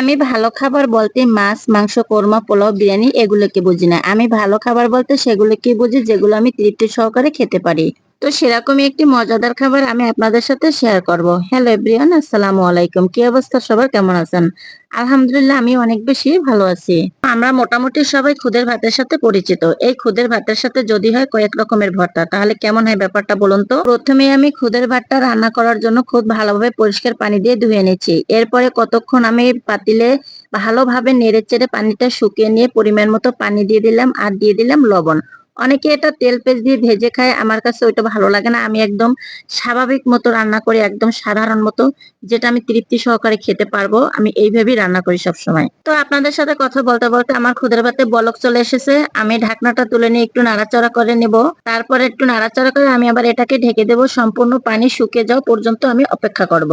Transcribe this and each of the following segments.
আমি ভালো খাবার বলতে মাছ, মাংস, কোরমা, পোলাও, বিরিয়ানি এগুলোকে বুঝি না। আমি ভালো খাবার বলতে সেগুলোকে বুঝি, যেগুলো আমি তৃপ্তি সহকারে খেতে পারি। তো সেরকমই একটি মজাদার খাবার আমি আপনাদের সাথে শেয়ার করব। হ্যালো এভরিওয়ান আসসালামু আলাইকুম। কি অবস্থা সবার? কেমন আছেন? আলহামদুলিল্লাহ, আমি অনেক বেশি ভালো আছি। আমরা মোটামুটি সবাই খুদের ভাতের সাথে পরিচিত। এই খুদের ভাতের সাথে যদি হয় কয়েক রকমের ভর্তা। তাহলে কেমন হয় ব্যাপারটা বলুন তো? প্রথমে আমি খুদের ভাতটা রান্না করার জন্য খুব ভালোভাবে পরিষ্কার পানি দিয়ে ধুয়ে নিচ্ছি। এরপরে কতক্ষণ আমি পাতিলে ভালোভাবে নেড়ে চেড়ে পানিটা শুকিয়ে নিয়ে পরিমাণ মতো পানি দিয়ে দিলাম আর দিয়ে দিলাম লবণ। অনেকে এটা তেল পেজ দিয়ে ভেজে খায়, আমার কাছে ওইটা ভালো লাগে না। আমি একদম স্বাভাবিক মতো রান্না করি, একদম সাধারণ মতো, যেটা আমি তৃপ্তি সহকারে খেতে পারব, আমি এইভাবেই রান্না করি সব সময় তো আপনাদের সাথে কথা বলতে বলতে আমার খুদের ভাতে বলক চলে এসেছে। আমি ঢাকনাটা তুলে নিয়ে একটু নাড়াচাড়া করে নেব। তারপরে একটু নাড়াচাড়া করে আমি আবার এটাকে ঢেকে দেব। সম্পূর্ণ পানি শুকিয়ে যাওয়া পর্যন্ত আমি অপেক্ষা করব।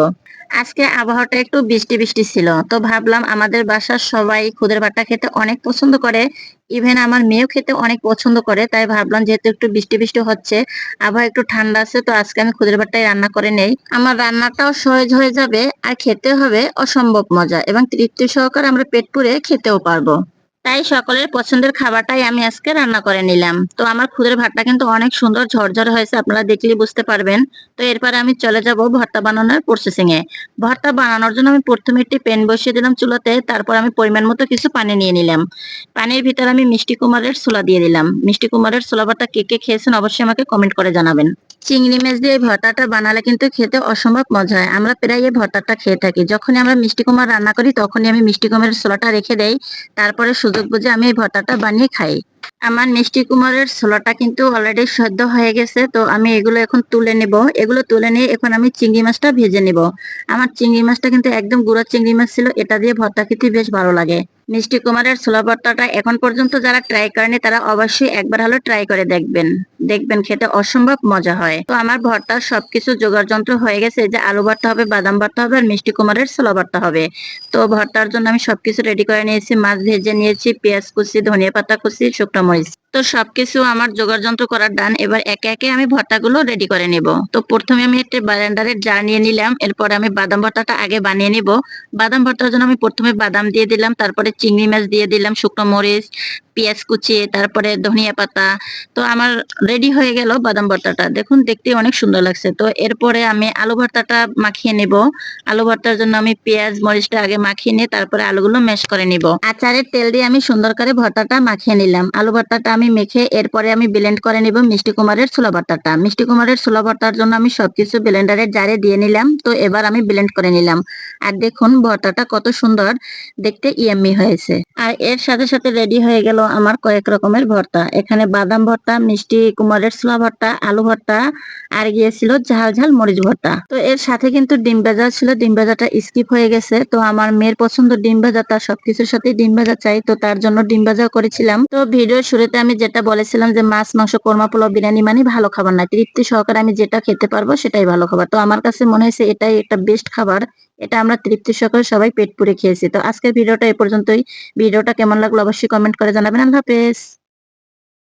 আজকে আবহাওয়াটা একটু বৃষ্টি বৃষ্টি ছিল, তো ভাবলাম আমাদের বাসার সবাই খুদের ভাতটা খেতে অনেক পছন্দ করে। ইভেন আমার মেয়েও খেতে অনেক পছন্দ করে, তাই ভাবলাম যেহেতু একটু বৃষ্টি বৃষ্টি হচ্ছে আবহাওয়া একটু ঠান্ডা আছে, তো আজকে আমি খুদের ভাতটাই রান্না করে নেই। আমার রান্নাটাও সহজ হয়ে যাবে আর খেতে হবে অসম্ভব মজা এবং তৃপ্তি সহকারে আমরা পেট পুরে খেতেও পারব। তাই সকলের পছন্দের খাবারটাই আমি আজকে রান্না করে নিলাম। তো আমার খুদের ভাতটা কিন্তু অনেক সুন্দর ঝরঝর হয়েছে, আপনারা দেখলে বুঝতে পারবেন। তো এরপরে আমি চলে যাব ভর্তা বানানোর প্রসেসিং এ। ভর্তা বানানোর জন্য আমি প্রথমে একটি প্যান বসিয়ে দিলাম চুলাতে, তারপর আমি পরিমাণ মতো কিছু পানি নিয়ে নিলাম। পানির ভিতরে আমি মিষ্টি কুমারের ছোলা দিয়ে দিলাম। মিষ্টি কুমারের ছোলা ভর্তা কে কে খেয়েছেন অবশ্যই আমাকে কমেন্ট করে জানাবেন। চিংড়ি মাছ দিয়ে ভর্তাটা বানালে কিন্তু খেতে অসম্ভব মজা হয়। আমরা প্রায় এই ভর্তাটা খেয়ে থাকি। যখনই আমরা মিষ্টি কুমার রান্না করি, তখনই আমি মিষ্টি কুমারের ছোলাটা রেখে দেই। তারপরে সুযোগ বুঝে আমি এই ভর্তাটা বানিয়ে খাই। আমার মিষ্টি কুমারের ছোলাটা কিন্তু অলরেডি সেদ্ধ হয়ে গেছে, তো আমি এগুলো এখন তুলে নেব। এগুলো তুলে নিয়ে এখন আমি চিংড়ি মাছটা ভেজে নেব। আমার চিংড়ি মাছটা কিন্তু একদম গুঁড়া চিংড়ি মাছ ছিল, এটা দিয়ে ভর্তা খেতে বেশ ভালো লাগে। মিষ্টি কুমারের ছোলা ভর্তাটা এখন পর্যন্ত যারা ট্রাই করেনি, তারা অবশ্যই একবার হলো ট্রাই করে দেখবেন। দেখবেন খেতে অসম্ভব মজা হয়। তো আমার ভর্তার সবকিছু জোগাড় যন্ত্র হয়ে গেছে যে আলু ভর্তা হবে, বাদাম ভর্তা হবে আর মিষ্টি কুমারের ছোলা ভর্তা হবে। তো ভর্তার জন্য আমি সবকিছু রেডি করে নিয়েছি, মাছ ভেজে নিয়েছি, পেঁয়াজ কুচি, ধনিয়া পাতা কুচি, শুকনো মরিচ। তো সবকিছু আমার জোগাড় যন্ত্র করার ডান, এবার একে একে আমি ভর্তাগুলো রেডি করে নেব। তো প্রথমে আমি একটা ব্লেন্ডারের জার নিয়ে নিলাম, এরপর আমি বাদাম ভর্তাটা আগে বানিয়ে নিব। বাদাম ভর্তার জন্য আমি প্রথমে বাদাম দিয়ে দিলাম, তারপরে চিংড়ি মাছ দিয়ে দিলাম, শুকনো মরিচ পেঁয়াজ কুচিয়ে তারপরে ধনিয়া পাতা। তো আমার রেডি হয়ে গেল বাদাম ভর্তাটা। দেখুন, দেখতে অনেক সুন্দর লাগছে। তো এরপরে আমি আলু ভর্তাটা মাখিয়ে নেব। আলু ভর্তার জন্য আমি পেঁয়াজ, মরিচটা আগে মাখিয়ে নিয়ে তারপরে আলুগুলো ম্যাশ করে নিব। আচারের তেল দিয়ে আমি সুন্দর করে ভর্তাটা মাখিয়ে নিলাম। আলু ভর্তাটা আমি মেখে এরপরে আমি ব্লেন্ড করে নিব মিষ্টি কুমারের ছোলা ভর্তাটা। মিষ্টি কুমারের ছোলা ভর্তার জন্য আমি সবকিছু ব্লেন্ডারের জারে দিয়ে নিলাম। তো এবার আমি ব্লেন্ড করে নিলাম। আর দেখুন, ভর্তাটা কত সুন্দর। দেখতে ইয়াম্মি হয়েছে। আর এর সাথে সাথে রেডি হয়ে গেল আমার কয়েক রকমের ভর্তা। এখানে বাদাম ভর্তা, মিষ্টি কুমারের ছোলা ভর্তা, আলু ভর্তা, আর গিয়েছিল ঝাল ঝাল মরিচ ভর্তা। তো এর সাথে কিন্তু ডিম ভাজা ছিল, ডিম ভাজাটা স্কিপ হয়ে গেছে। তো আমার মেয়ের পছন্দ ডিম ভাজা, তার সবকিছুর সাথে ডিম ভাজা চাই, তো তার জন্য ডিম ভাজা করেছিলাম। তো ভিডিওর শুরুতে আমি যেটা বলেছিলাম যে মাছ, মাংস, কোরমা, পোলাও, বিরিয়ানি মানে ভালো খাবার না, তৃপ্তি সহকারে আমি যেটা খেতে পারব সেটাই ভালো খাবার। তো আমার কাছে মনে হয়েছে এটাই একটা বেস্ট খাবার। এটা আমরা তৃপ্তি সকাল সবাই পেট পুরে খেয়েছি। তো আজকের ভিডিওটা এ পর্যন্তই। ভিডিওটা কেমন লাগল অবশ্যই কমেন্ট করে জানাবেন। আল্লাহ হাফেজ।